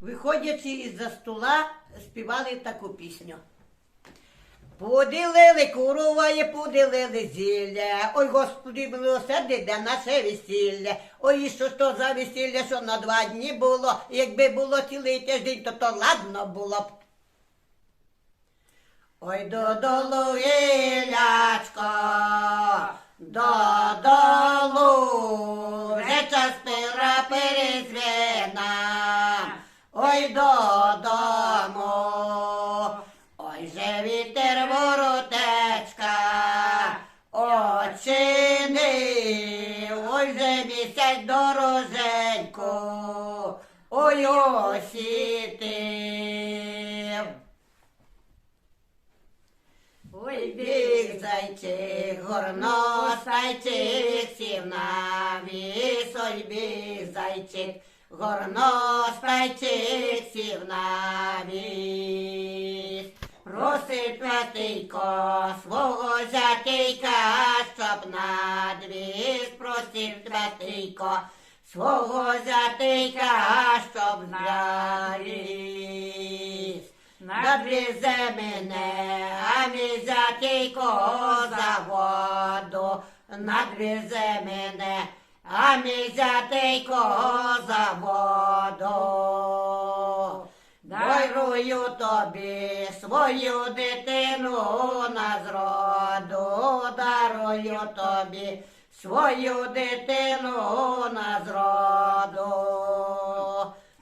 виходячи із-за стола, співали таку пісню. Поділили куроває, поділили зілля. Ой, Господи, милосердя, де наше весілля. Ой, і що ж то за весілля, що на два дні було. Якби було цілий тиждень, то то ладно було б. Ой, додолу гілячко, додолу, дороженьку, ой, осітив. Ой, біг зайчик, горно зайчик, сів на віс, ой, біг зайчик, горно зайчик, сів на віс. Просить п'ятийко свого зятейка, щоб на двіз, просить п'ятийко свого зятейка, щоб завіз. Надвізе мене, а мій затійко за воду. Надвізе мене, а мій затійко за воду. Дарую тобі свою дитину на зроду, дарую тобі свою дитину на зроду.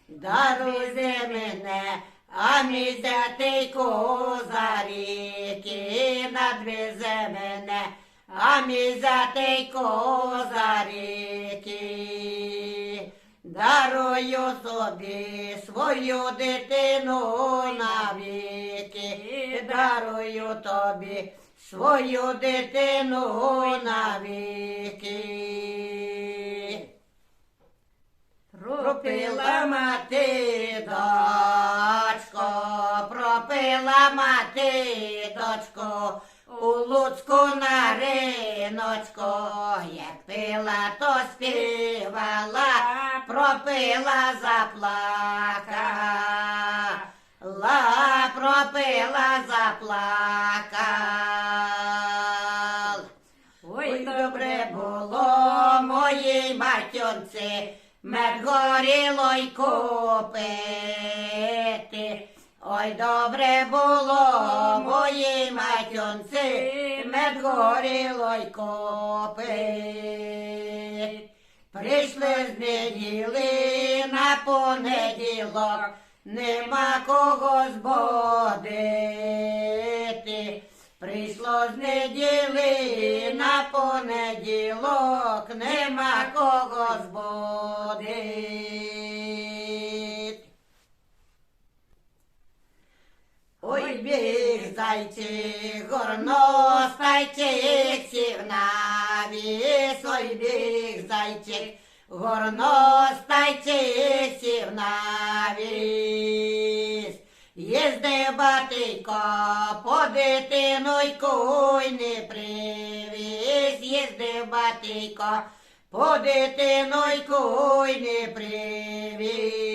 Даруй мене, а мій затейко за ріки, надвізе мене, а мій затейко за ріки. Дарую собі свою дитину навіки, дарую тобі свою дитину навіки. Пропила мати дочко, пропила мати дочко, у Луцьку на риночку, як пила, то співала, пропила, заплакала, пропила, заплакала. Ой, добре було моїй матьонці, мед горіло й купити. Ой, добре було моїй матьонці, мед горіло й купити. Прийшли з неділи на понеділок, нема кого збодити. Прийшло з неділи на понеділок, нема кого збудити. Біг горно стайчик, сів на віс, ой, біг зайчик, горно стайчик, сів на віс. Їздив батько по дитину й куй не привіз, їздив батько по дитину й куй не привіз.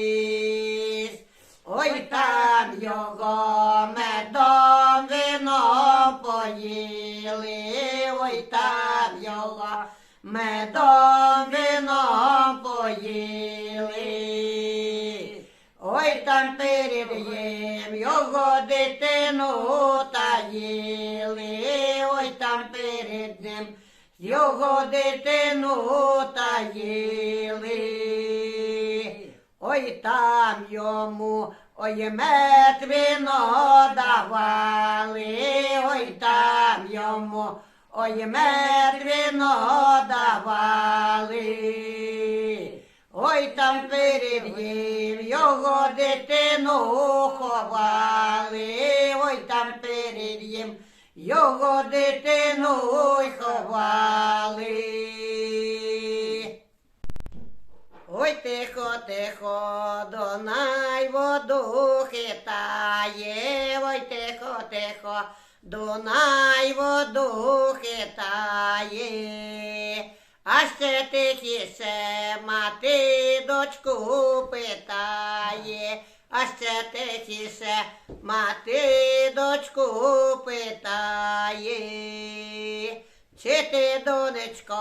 Ой, там його вином поїли, ой, там його медом вином поїли. Ой, там перед їм його дитину таїли, ой, там перед ним його дитину таїли. Ой, там йому, ой, мед вино давали, ой, там йому, ой, мед вино давали. Ой, там перед ним його дитину ховали, ой, там перед ним його дитину ховали. Ой, тихо, тихо, Дунай воду хитає, ой, тихо, тихо, Дунай воду хитає, А ще тихіше мати дочку питає, а ще тихіше мати дочку питає. Чи ти, донечко,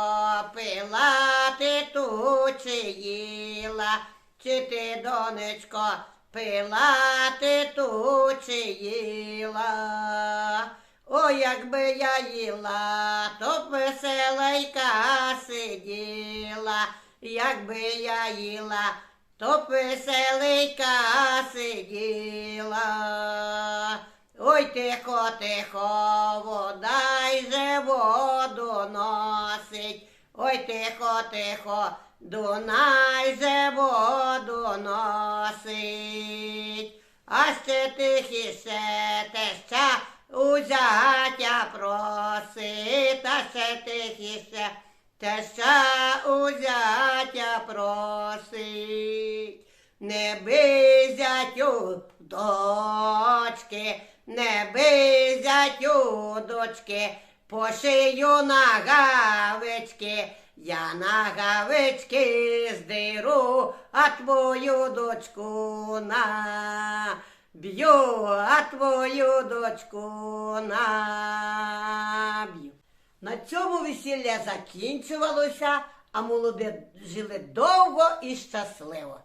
пила ти ту чи їла, чи ти, донечко, пила ти ту чи їла. Ой, якби я їла, то б веселенька сиділа, якби я їла, то б веселенька сиділа. Ой, тихо, тихо, вода й же воду носить. Ой, тихо, тихо, Дунай же воду носить. А ще тихіше теща узятя просить, а ще тихіше теща узятя просить. Не бий зятю дочки, не бий зятю дочки, по шию на гавички, я на гавички здеру, а твою дочку на б'ю, а твою дочку на б'ю. На цьому весілля закінчувалося, а молоді жили довго і щасливо.